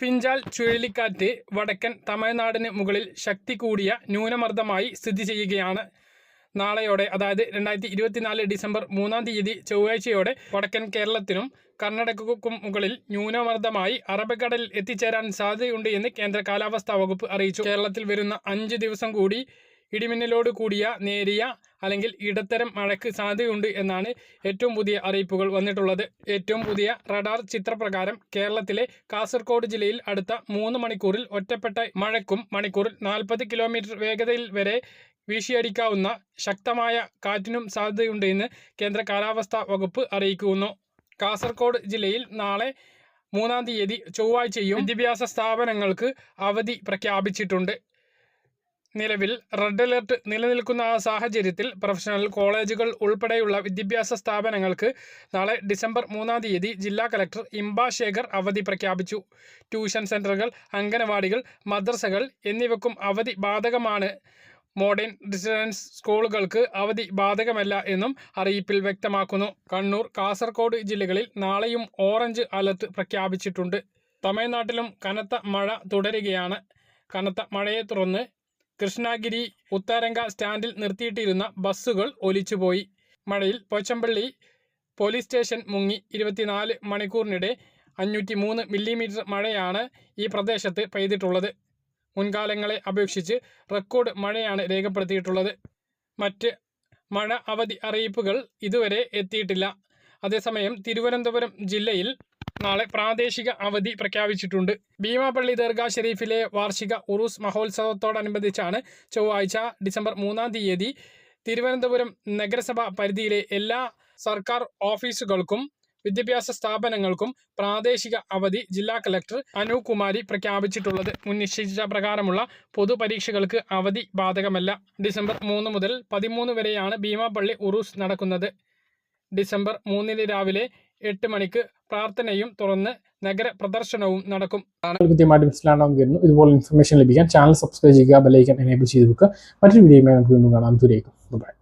ഫിഞ്ചാൽ ചുഴലിക്കാറ്റ് വടക്കൻ തമിഴ്നാടിന് മുകളിൽ ശക്തി കൂടിയ ന്യൂനമർദ്ദമായി സ്ഥിതി ചെയ്യുകയാണ്. നാളെയോടെ അതായത് രണ്ടായിരത്തി ഇരുപത്തിനാല് ഡിസംബർ മൂന്നാം തീയതി ചൊവ്വാഴ്ചയോടെ വടക്കൻ കേരളത്തിനും കർണാടകക്കും മുകളിൽ ന്യൂനമർദ്ദമായി അറബിക്കടലിൽ എത്തിച്ചേരാൻ സാധ്യതയുണ്ട് എന്ന് കേന്ദ്ര കാലാവസ്ഥാ വകുപ്പ് അറിയിച്ചു. കേരളത്തിൽ വരുന്ന അഞ്ച് ദിവസം കൂടി ഇടിമിന്നലോട് കൂടിയ നേരിയ അല്ലെങ്കിൽ ഇടത്തരം മഴയ്ക്ക് സാധ്യതയുണ്ട് എന്നാണ് ഏറ്റവും പുതിയ അറിയിപ്പുകൾ വന്നിട്ടുള്ളത്. ഏറ്റവും പുതിയ റഡാർ ചിത്രപ്രകാരം കേരളത്തിലെ കാസർഗോഡ് ജില്ലയിൽ അടുത്ത മൂന്ന് മണിക്കൂറിൽ ഒറ്റപ്പെട്ട മഴയ്ക്കും മണിക്കൂറിൽ നാൽപ്പത് കിലോമീറ്റർ വേഗതയിൽ വരെ വീശിയടിക്കാവുന്ന ശക്തമായ കാറ്റിനും സാധ്യതയുണ്ട് എന്ന് കേന്ദ്ര കാലാവസ്ഥാ വകുപ്പ് അറിയിക്കുന്നു. കാസർഗോഡ് ജില്ലയിൽ നാളെ മൂന്നാം തീയതി ചൊവ്വാഴ്ചയും വിദ്യാഭ്യാസ സ്ഥാപനങ്ങൾക്ക് അവധി പ്രഖ്യാപിച്ചിട്ടുണ്ട്. നിലവിൽ റെഡ് അലർട്ട് നിലനിൽക്കുന്ന ആ സാഹചര്യത്തിൽ പ്രൊഫഷണൽ കോളേജുകൾ ഉൾപ്പെടെയുള്ള വിദ്യാഭ്യാസ സ്ഥാപനങ്ങൾക്ക് നാളെ ഡിസംബർ മൂന്നാം തീയതി ജില്ലാ കലക്ടർ ഇംബ ശേഖർ അവധി പ്രഖ്യാപിച്ചു. ട്യൂഷൻ സെന്ററുകൾ അംഗനവാടികൾ മദ്രസകൾ എന്നിവക്കും അവധി ബാധകമാണ്. മോഡേൺ റെസിഡൻസ് സ്കൂളുകൾക്ക് അവധി ബാധകമല്ല എന്നും അറിയിപ്പിൽ വ്യക്തമാക്കുന്നു. കണ്ണൂർ കാസർഗോഡ് ജില്ലകളിൽ നാളെയും ഓറഞ്ച് അലർട്ട് പ്രഖ്യാപിച്ചിട്ടുണ്ട്. തമിഴ്നാട്ടിലും കനത്ത മഴ തുടരുകയാണ്. കനത്ത മഴയെ തുടർന്ന് കൃഷ്ണഗിരി ഉത്തരങ്ക സ്റ്റാൻഡിൽ നിർത്തിയിട്ടിരുന്ന ബസ്സുകൾ ഒലിച്ചുപോയി. മഴയിൽ പോച്ചമ്പള്ളി പോലീസ് സ്റ്റേഷൻ മുങ്ങി ഇരുപത്തിനാല് മണിക്കൂറിനിടെ അഞ്ഞൂറ്റി മൂന്ന് മില്ലിമീറ്റർ മഴയാണ് ഈ പ്രദേശത്ത് പെയ്തിട്ടുള്ളത്. മുൻകാലങ്ങളെ അപേക്ഷിച്ച് റെക്കോർഡ് മഴയാണ് രേഖപ്പെടുത്തിയിട്ടുള്ളത്. മറ്റ് മഴ അവധി അറിയിപ്പുകൾ ഇതുവരെ എത്തിയിട്ടില്ല. അതേസമയം തിരുവനന്തപുരം ജില്ലയിൽ നാളെ പ്രാദേശിക അവധി പ്രഖ്യാപിച്ചിട്ടുണ്ട്. ഭീമാപള്ളി ദർഗാ ഷെരീഫിലെ വാർഷിക ഉറൂസ് മഹോത്സവത്തോടനുബന്ധിച്ചാണ് ചൊവ്വാഴ്ച ഡിസംബർ മൂന്നാം തീയതി തിരുവനന്തപുരം നഗരസഭ പരിധിയിലെ എല്ലാ സർക്കാർ ഓഫീസുകൾക്കും വിദ്യാഭ്യാസ സ്ഥാപനങ്ങൾക്കും പ്രാദേശിക അവധി ജില്ലാ കലക്ടർ അനുകുമാരി കുമാരി പ്രഖ്യാപിച്ചിട്ടുള്ളത്. മുൻ നിശ്ചയിച്ച പ്രകാരമുള്ള പൊതുപരീക്ഷകൾക്ക് അവധി ബാധകമല്ല. ഡിസംബർ മൂന്ന് മുതൽ പതിമൂന്ന് വരെയാണ് ഭീമാപള്ളി ഉറൂസ് നടക്കുന്നത്. ഡിസംബർ മൂന്നിന് രാവിലെ എട്ട് മണിക്ക് പ്രാർത്ഥനയും തുറന്ന് നഗര പ്രദർശനവും നടക്കും കൃത്യമായിട്ട് മനസ്സിലാണെന്ന് വരുന്നു ഇതുപോലെ ഇൻഫർമേഷൻ ലഭിക്കാൻ ചാനൽ സബ്സ്ക്രൈബ് ചെയ്യുക ബെലൈക്കൻ എനേബിൾ ചെയ്ത് വെക്കുക. മറ്റൊരു വീഡിയോയുമായി നമുക്ക് വീണ്ടും കാണാം. ദൂരേക്കും ബൈ